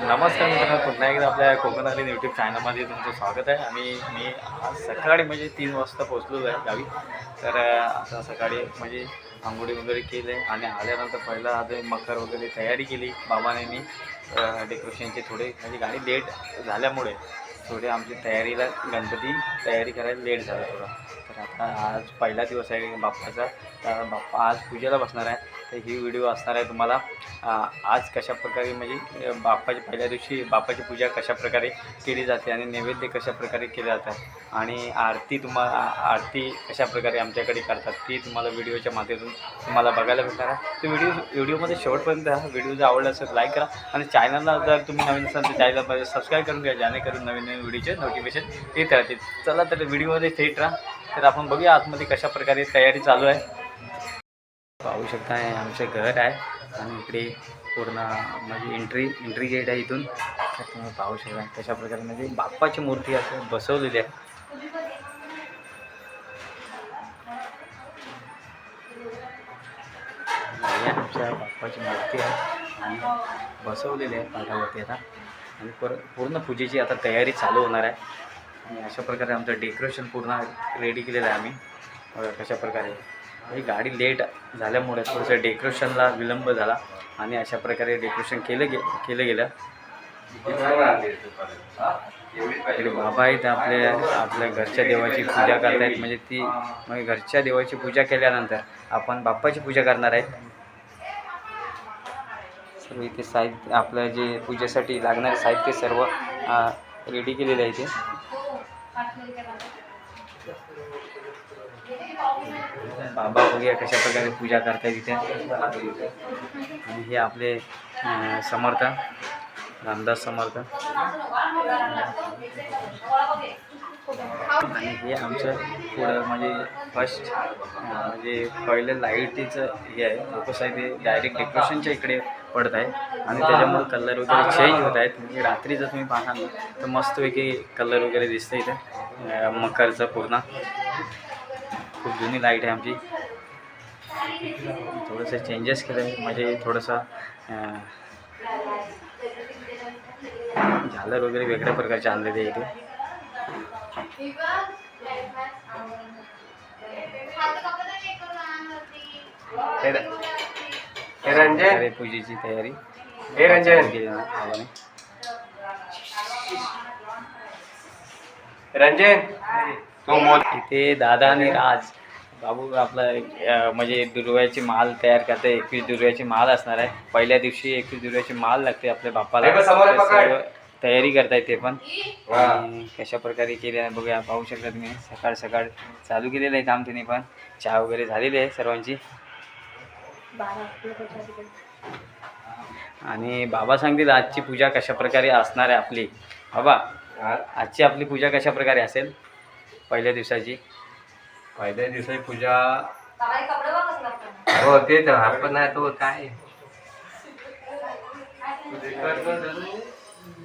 नमस्कार मित्रांनो पुन्हा एकदा आपल्या कोकण आली यूट्यूब चॅनलमध्ये तुमचं स्वागत आहे. आणि मी आज सकाळी म्हणजे तीन वाजता पोचलो आहे गावी. तर आता सकाळी म्हणजे आंघोळी वगैरे केले आणि आल्यानंतर पहिला आज मकर वगैरे तयारी केली. बाबाने मी डेकोरेशनचे थोडे म्हणजे गाडी लेट झाल्यामुळे थोडी आमची तयारीला गणपती तयारी करायला लेट झाला थोडा. आता आज पहिला दिवस आहे बाप्पाचा. तर बाप्पा आज पूजेला बसणार आहे. तर ही व्हिडिओ असणार आहे तुम्हाला. आज कशा प्रकारे म्हणजे बाप्पाच्या पहिल्या दिवशी बाप्पाची पूजा कशाप्रकारे केली जाते आणि नैवेद्य कशाप्रकारे केले जातात आणि आरती तुम्हाला आरती कशा प्रकारे आमच्याकडे करतात ती तुम्हाला व्हिडिओच्या माध्यमातून तुम्हाला बघायला भेटणार आहे. तर व्हिडिओ व्हिडिओमध्ये शेवटपर्यंत हा व्हिडिओ जर आवडला असेल लाईक करा. आणि चॅनलला जर तुम्ही नवीन असाल तर चॅनलमध्ये सबस्क्राईब करून घ्या. जेणेकरून नवीन नवीन व्हिडिओचे नोटिफिकेशन येत राहतील. चला तर व्हिडिओमध्ये थेट राहा. तर आपण बघूया आतमध्ये कशा प्रकारे तयारी चालू आहे. पाहू शकता हे आमचं घर आहे आणि इकडे पूर्ण म्हणजे एंट्री एंट्री गेट आहे इथून. तर तुम्ही पाहू शकता कशा प्रकारे म्हणजे बाप्पाची मूर्ती असं बसवलेली आहे. आमच्या बाप्पाची मूर्ती आहे आणि बसवलेली आहे पाठावरती आता. आणि पर पूर्ण पूजेची आता तयारी चालू होणार आहे. आणि अशा प्रकारे आमचं डेकोरेशन पूर्ण रेडी केलेलं आहे आम्ही. बघा कशा प्रकारे. ही गाडी लेट झाल्यामुळे थोडंसं डेकोरेशनला विलंब झाला आणि अशा प्रकारे डेकोरेशन केलं गे केलं गेलं. इकडे बाबा आहेत आपल्या आपल्या घरच्या देवाची पूजा करतायत. म्हणजे ती म्हणजे घरच्या देवाची पूजा केल्यानंतर आपण बाप्पाची पूजा करणार आहेत. सर्व इथे साहित्य आपलं जे पूजेसाठी लागणारे साहित्य सर्व रेडी केलेलं आहे इथे. बाबा बघूया कशा प्रकारे पूजा करताय तिथे. आणि हे आपले समर्थ रामदास समर्थ. आणि हे आमचं पुढं म्हणजे फर्स्ट म्हणजे पहिलं लाईटीचं हे आहे फोकस आहे ते डायरेक्ट डेकोरेशनच्या इकडे पडत आहे आणि त्याच्यामुळे कलर वगैरे चेंज होत आहेत. म्हणजे रात्री जर तुम्ही पाहाल ना तर मस्तपैकी कलर वगैरे दिसतं इथे. मकरचं पूर्ण. खूप जुनी लाइट आहे आमची. थोडंसं चेंजेस केलं. आहे म्हणजे थोडंसं झालर वगैरे वेगळ्या प्रकारचे आणलेले इथे. हे रंजन. पूजेची तयारी. हे रंजन. रंजन. तो मोद इथे दादा आणि राज. बाबू आपला म्हणजे दुर्व्याची माल तयार करते. एकवीस दुर्व्याची माल असणार आहे. पहिल्या दिवशी एकवीस दुर्व्याची माल लागते आपल्या बाप्पाला तयारी करतायत ते पण. कशा प्रकारे केली आहे बघूया पाहू शकता तुम्ही. सकाळ सकाळ चालू केलेलं आहे काम तिने पण. चहा वगैरे झालेली आहे सर्वांची. आणि बाबा सांगतील आजची पूजा कशा प्रकारे असणार आहे आपली. बाबा आजची आपली पूजा कशा प्रकारे असेल? पहिल्या दिवसाची. पहिल्या दिवशी पूजा. हो ते तर आपण नाही तो काय?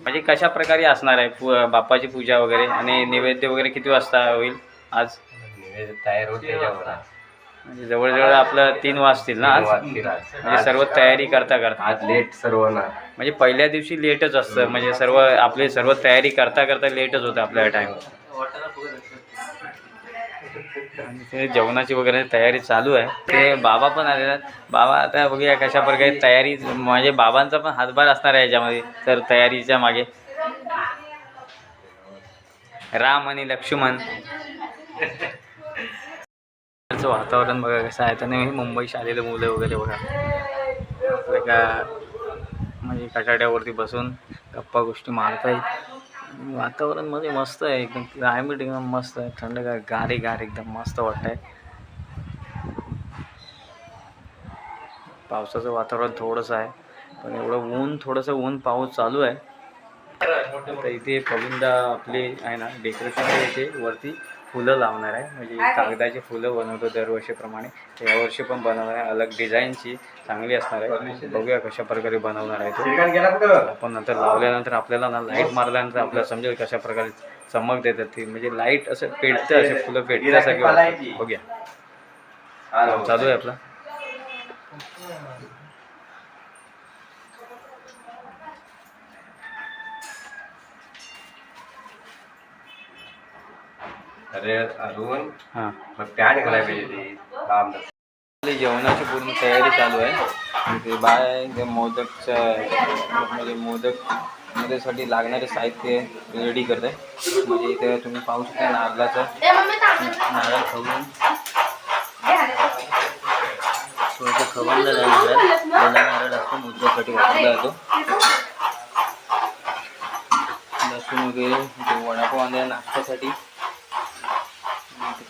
म्हणजे कशा प्रकारे असणार आहे? पू बाप्पाची पूजा वगैरे आणि नैवेद्य वगैरे किती वाजता होईल आज? तयार होत म्हणजे जवळजवळ आपलं तीन वाजतील ना आज. म्हणजे सर्व तयारी करता करता. आज लेट सर्व ना म्हणजे पहिल्या दिवशी लेटच असतं. म्हणजे सर्व आपले सर्व तयारी करता करता लेटच होतं आपल्या टाईम आणि ते जेवणाची वगैरे तयारी चालू आहे. ते बाबा पण आलेले आहेत. बाबा आता बघूया कशा प्रकारे तयारी म्हणजे बाबांचा पण हातभार असणार आहे याच्यामध्ये तर तयारीच्या मागे. राम आणि लक्ष्मण. वातावरण बघा कसं आहे. तर मुंबईशी आलेले मुलं वगैरे बघा. आपल्या का म्हणजे कटाड्यावरती बसून गप्पा गोष्टी मारतायत. वातावरण म्हणजे मस्त आहे एकदम. क्लायमेट एकदम मस्त आहे. थंडगार गारे गार एकदम मस्त वाटत आहे पावसाचं वातावरण थोडंसं आहे पण एवढं ऊन थोडंसं ऊन पाऊस चालू आहे. तर इथे गोविंदा आपली आहे ना डेकोरेशन इथे वरती. फुलं लावणार आहे. म्हणजे कागदाची फुलं बनवतो दरवर्षीप्रमाणे. यावर्षी पण बनवणार आहे. अलग डिझाईनची चांगली असणार आहे. बघूया कशा प्रकारे बनवणार आहे तो. आपण नंतर लावल्यानंतर आपल्याला ना लाइट मारल्यानंतर आपल्याला समजेल कशा प्रकारे चमक देतात ती. म्हणजे लाइट असं पेटतं असे फुलं पेटल्यासारखे. बघूया. चालू आहे आपला. अरे हां. पॅन घालायला पाहिजे ती. लांब आपली जेवणाची पूर्ण तयारी चालू आहे. ते बाय ते मोदकचं म्हणजे मोदक मोदकसाठी लागणारे साहित्य रेडी करत. आहे म्हणजे इथे तुम्ही पाहू शकता नारळाचं. नारळ खवून. थोडंसं खवणलं जाईल नारळ असतो मोदकासाठी वापरला जातो. लसूण वगैरे वडापाव नाश्त्यासाठी.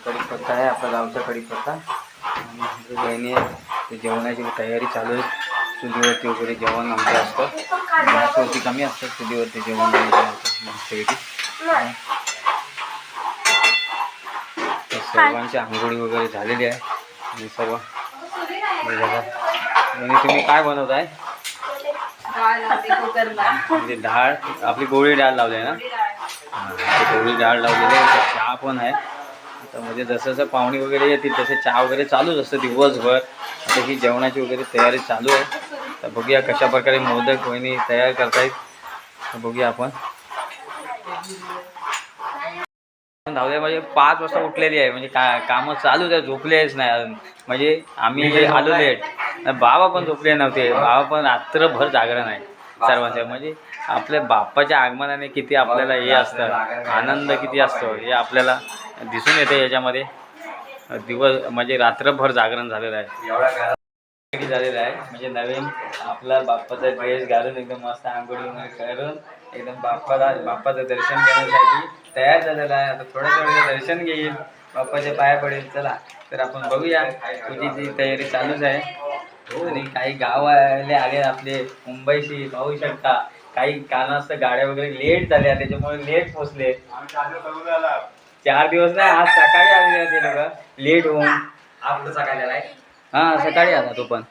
कढीपत्ता आहे आपला गावचा कढीपत्ता आणि बहिणी ते जेवणाची तयारी चालू आहे. चुलीवरती वगैरे जेवण आमचं असतं. गॅसवरती कमी असतं चुलीवरती जेवण सर्वांची आंघोळी वगैरे झालेली आहे. आणि सर्व. आणि तुम्ही काय बनवत आहे म्हणजे डाळ आपली गोळी डाळ लावली आहे ना? ते गोळी डाळ लावलेली आहे. चहा पण आहे. आता म्हणजे जसं जसं पाहुणे वगैरे येतील तसे चहा वगैरे चालूच असतं दिवसभर. आता ही जेवणाची वगैरे तयारी चालू आहे. तर बघूया कशा प्रकारे मोदक वहिनी तयार करतायत. तर बघूया आपण. धावल्या म्हणजे पाच वाजता उठलेली आहे. म्हणजे का कामं चालूच आहे झोपलेच नाही अजून. म्हणजे आम्ही आलो लेट बाबा पण झोपले नव्हते. बाबा पण रात्रभर जागरण आहे. सर्वांचं. म्हणजे आपल्या बाप्पाच्या आगमनाने किती आपल्याला हे असतं. आनंद किती असतो. हे आपल्याला दिसून येते याच्यामध्ये. दिवस म्हणजे रात्रभर जागरण झालेलं आहे. झालेला आहे. म्हणजे नवीन आपला बाप्पाचा ड्रेस घालून एकदम मस्त आंघोळी करून एकदम बाप्पाला बाप्पाचं दर्शन घेण्यासाठी तयार झालेला आहे. आता थोड्या थोडं दर्शन घेईल. बाप्पाच्या पाया पडेल चला. तर आपण बघूया तुझी जी तयारी चालूच आहे. आणि काही गावाले आले आपले मुंबईशी पाहू शकता. काही कारणास्तव गाड्या वगैरे लेट झाल्या त्याच्यामुळे लेट पोचले चार दिवस नाही आज सकाळी आलेले ते लोक. लेट होऊन. आज कसा काय आहे हा सकाळी आला तो पण.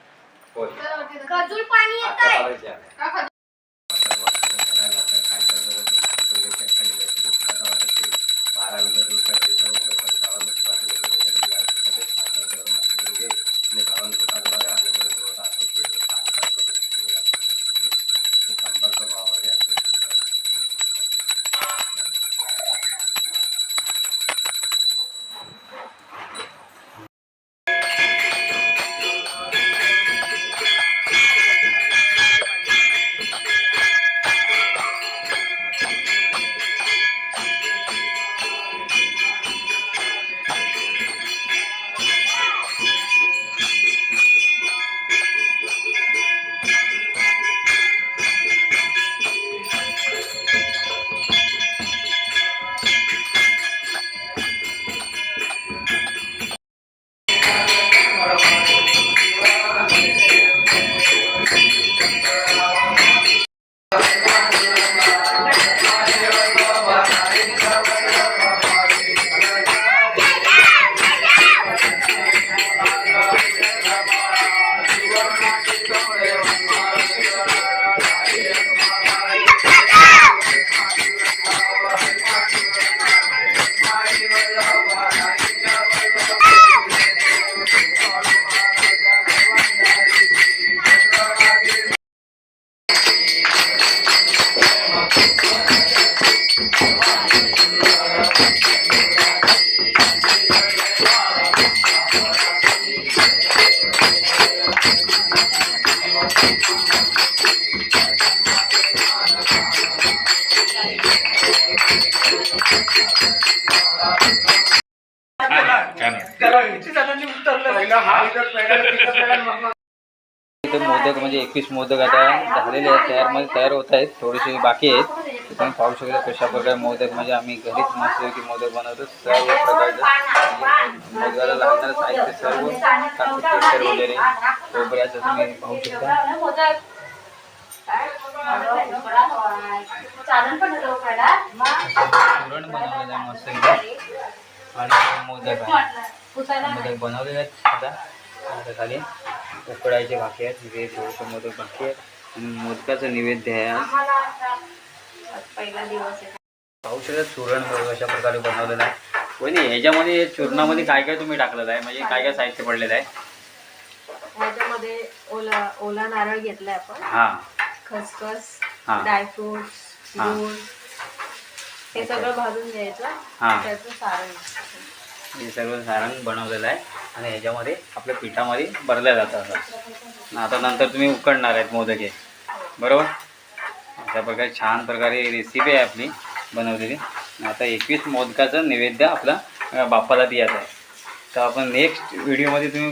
इथे मोदक म्हणजे एकवीस मोदक आता झालेले आहेत तयारमध्ये तयार होत आहेत थोडेसे बाकी आहेत. तुम्ही पाहू शकता कशा प्रकारे मोदक म्हणजे आम्ही घरीच मस्त की मोदक बनवतो सर्व प्रकारचं. मोदकाला लागणारं साहित्य सर्व वगैरे तुम्ही पाहू शकता चालन पण होतो खायला. पुरण बनवलेलं आहे मस्त आणि हे मोदक आहे. मोदक बनवलेले आहेत आता. आता खाली उकडायचे बाकी आहेत. इथे थोडेसे मोदक बाकी आहेत. मोदकाचं नैवेद्य आहे पहिला दिवस पाहू शकता चूरण अशा प्रकारे बनवलेलं आहे. वहिनी ह्याच्यामध्ये चूर्णामध्ये काय काय तुम्ही टाकलेलं आहे? म्हणजे काय काय साहित्य पडलेलं आहे? ह्याच्यामध्ये ओला ओला नारळ घेतलाय आपण. हां. खसखस हा. ड्रायफ्रुट्स हा. गूळ हे सगळं भाजून घ्यायचं. हां. त्याचं सारण. हे सर्व सारण बनवलेलं आहे आणि ह्याच्यामध्ये आपल्या पिठामध्ये भरल्या जातं असं. आता नंतर तुम्ही उकडणार आहेत मोदक. हे बरोबर? अशा प्रकारे छान प्रकारे रेसिपी आहे आपली बनवलेली. आणि आता एकवीस मोदकाचं नैवेद्य आपला अं, बाप्पाला द्यायचं आहे. तर आपण नेक्स्ट व्हिडिओमध्ये तुम्ही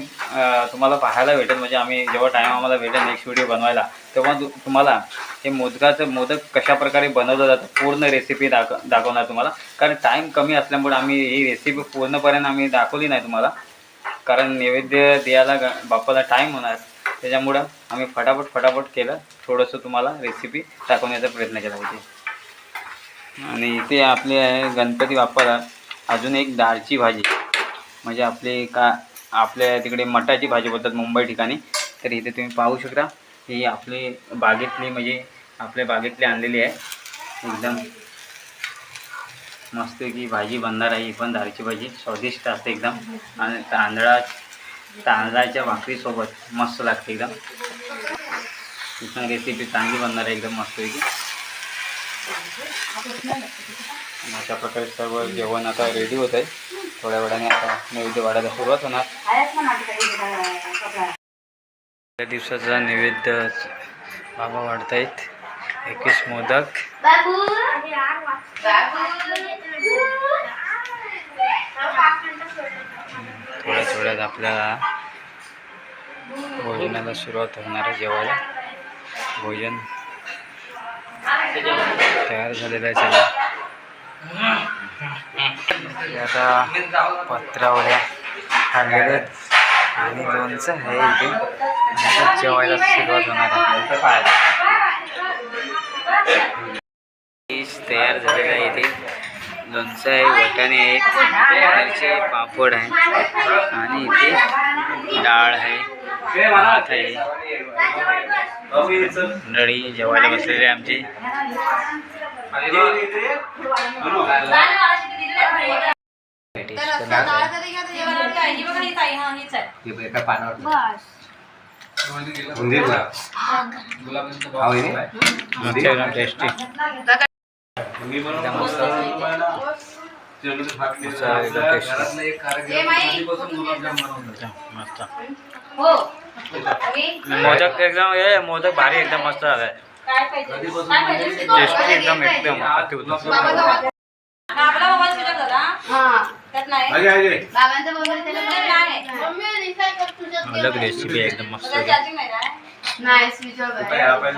तुम्हाला पाहायला भेटेल. म्हणजे आम्ही जेव्हा टाईम आम्हाला भेटेल नेक्स्ट व्हिडिओ बनवायला तेव्हा तु तुम्हाला हे मोदकाचं मोदक कशा प्रकारे बनवलं जातं पूर्ण रेसिपी दाख दाखवणार तुम्हाला. कारण टाईम कमी असल्यामुळे आम्ही ही रेसिपी पूर्णपर्यंत आम्ही दाखवली नाही तुम्हाला. कारण नैवेद्य द्यायला ग बाप्पाला टाईम होणार. त्याच्यामुळं आम्ही फटाफट फटाफट केलं. थोडंसं तुम्हाला रेसिपी दाखवण्याचा प्रयत्न केला होती आणि इथे आपले आहे गणपती बाप्पाला अजून एक डाळची भाजी. म्हणजे आपली का आपल्या तिकडे मटाची भाजी बोलतात मुंबई ठिकाणी. तर इथे तुम्ही पाहू शकता ही आपली बागेतली म्हणजे आपल्या बागेतली आणलेली आहे. एकदम मस्त की भाजी बनणार आहे ही पण दारीची भाजी. स्वादिष्ट असते एकदम. आणि तांदळा तांदळाच्या भाकरीसोबत मस्त लागते एकदम. ही पण रेसिपी चांगली बनणार आहे एकदम मस्तपैकी अशा प्रकारे सर्व जेवण आता रेडी होत आहे. थोड्या वेळाने आता नैवेद्य वाढायला सुरुवात होणार. त्या दिवसाचा नैवेद्य बाबा वाढतायत. एकवीस मोदक. थोड्या थोड्यात आपल्याला भोजनाला सुरुवात होणार आहे जेवायला. भोजन तयार झालेलं आहे सगळं. आता पत्रावळ्या खाल्लेलं आणि लोणचं आहे इथे जेवायला सुरुवात होणार आहे. डिश तयार झालेलं आहे इथे. लोणचं आहे वाटाणे आहे मिरची पापड आहे. आणि इथे डाळ आहे भात आहे. मंडळी जेवायला बसलेले आहे आमचे. मोदक एकदम हे मोदक भारी एकदम मस्त झालाय. काय पाहिजे? काय पाहिजे? टेस्टी एकदम एकदम अतिउत्तम. हा. त्यात नाही. आगे, आगे. बाबांचा मोबाईल त्याला अलग रेसिपी आहे एकदम मस्त नाही स्विच ऑफ काय आपण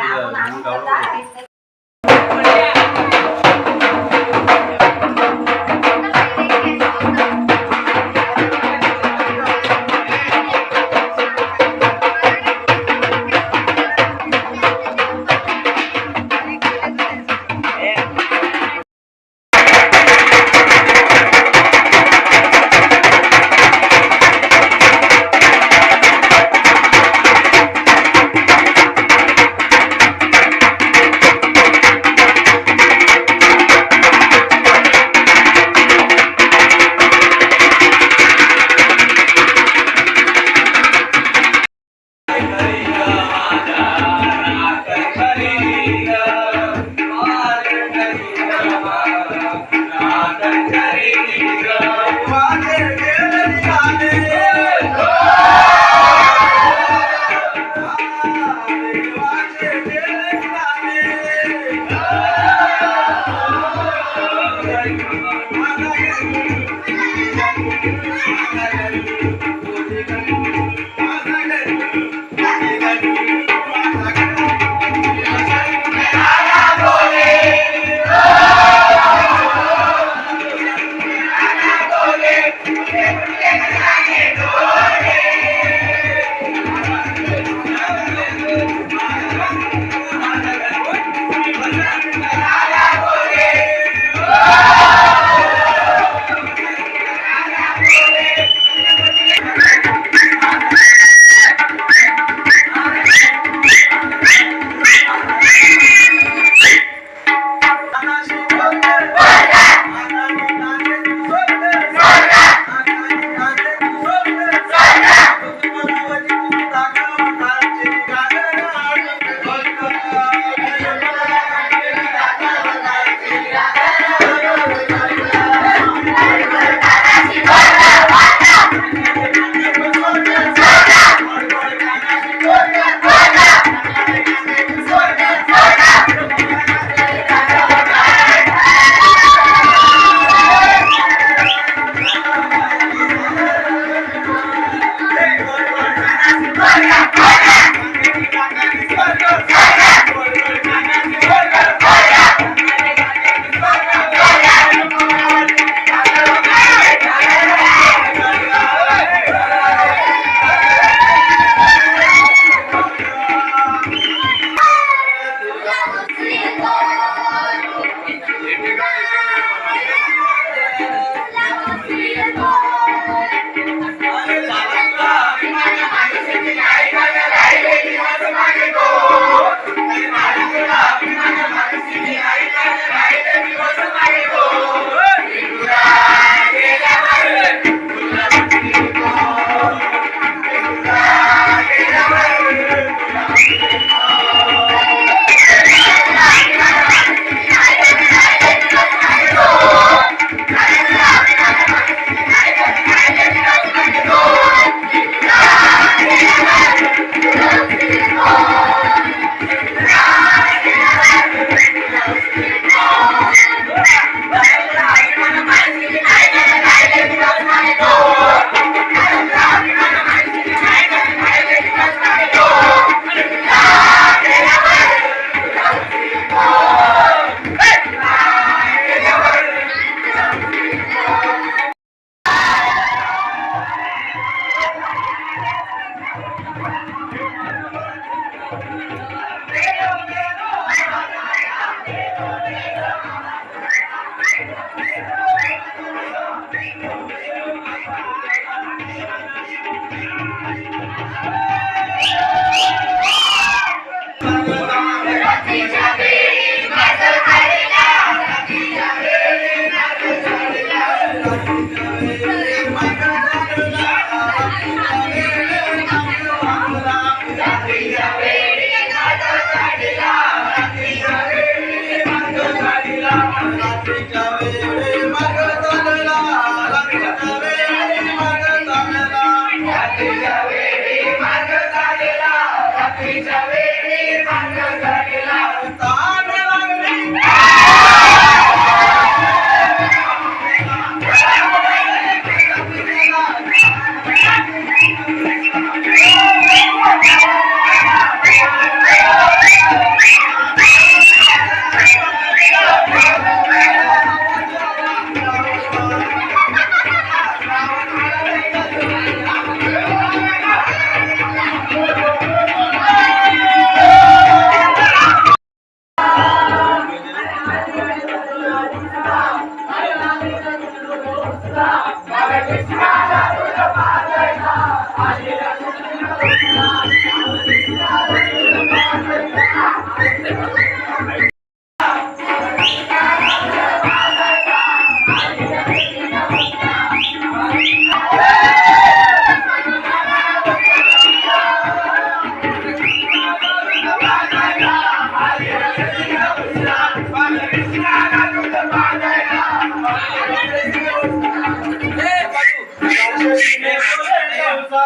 Kaya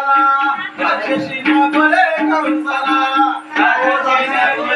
Kaya Kaya Kaya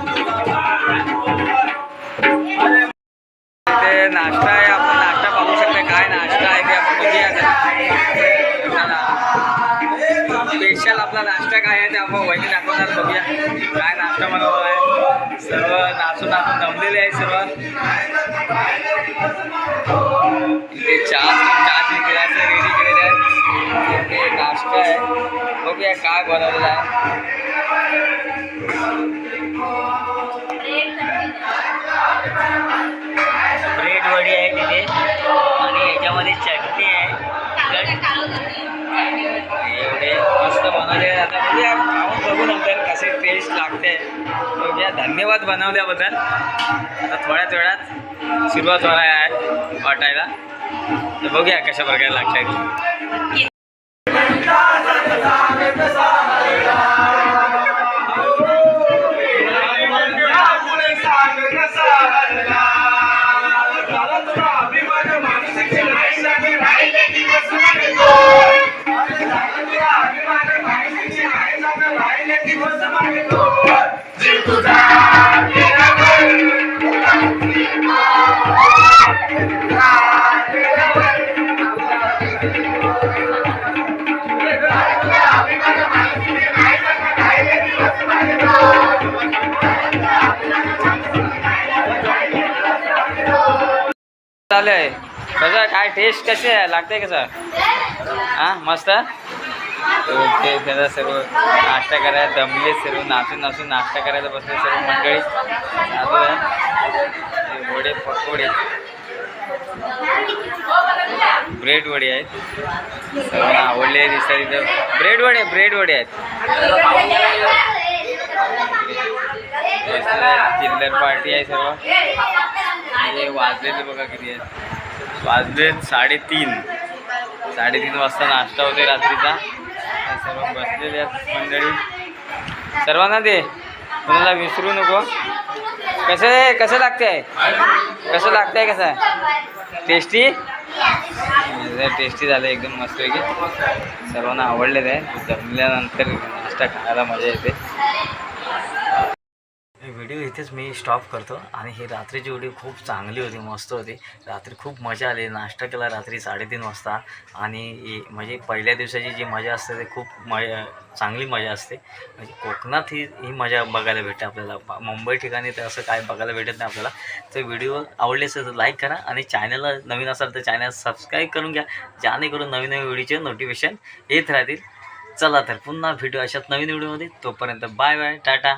लागते. बघूया धन्यवाद बनवल्याबद्दल. आता थोड्याच वेळात सुरुवात होणार आहे वाटायला. तर बघूया कशा प्रकारे लागतात चालू आहे. कसं काय टेस्ट कशी आहे लागते कसं हां मस्त? ओके त्याचा सर्व नाश्ता करायला दमले सर्व नाचून नाचून नाश्ता करायला बसले सर्व मंडळी. चालू आहे. वडे पकोडे. ब्रेड वडे आहेत. सर्वांना आवडले दिसतात इथं. ब्रेड वडे ब्रेड वडे आहेत. चिल्लर पार्टी आहे सर्व. हे वाजलेले बघा किती आहेत. वाजलेत साडेतीन. साडेतीन वाजता नाश्ता होते रात्रीचा. सर्व बसलेले आहेत मंडळी. सर्वांना दे. कोणाला विसरू नको. कसं आहे? कसं लागतंय? कसं कसं आहे? टेस्टी? टेस्टी झालं एकदम मस्त की सर्वांना आवडलेलं आहे. जमल्यानंतर नाश्ता खायला मजा येते. व्हिडिओ इथेच मी स्टॉप करतो. आणि ही रात्रीची व्हिडिओ खूप चांगली होती मस्त होती. रात्री खूप मजा आली. नाश्ता केला रात्री साडेतीन वाजता. आणि म्हणजे पहिल्या दिवसाची जी मजा असते ते खूप मजा चांगली मजा असते. म्हणजे कोकणात ही ही मजा बघायला भेटते आपल्याला. मुंबई ठिकाणी तर असं काय बघायला भेटत नाही आपल्याला. तर व्हिडिओ आवडले असेल तर लाईक करा. आणि चॅनलला नवीन असाल तर चॅनल सबस्क्राईब करून घ्या. जेणेकरून नवीन नवीन व्हिडिओचे नोटिफिकेशन येत राहतील. चला तर पुन्हा व्हिडिओ अशाच नवीन व्हिडिओमध्ये तोपर्यंत बाय बाय टाटा.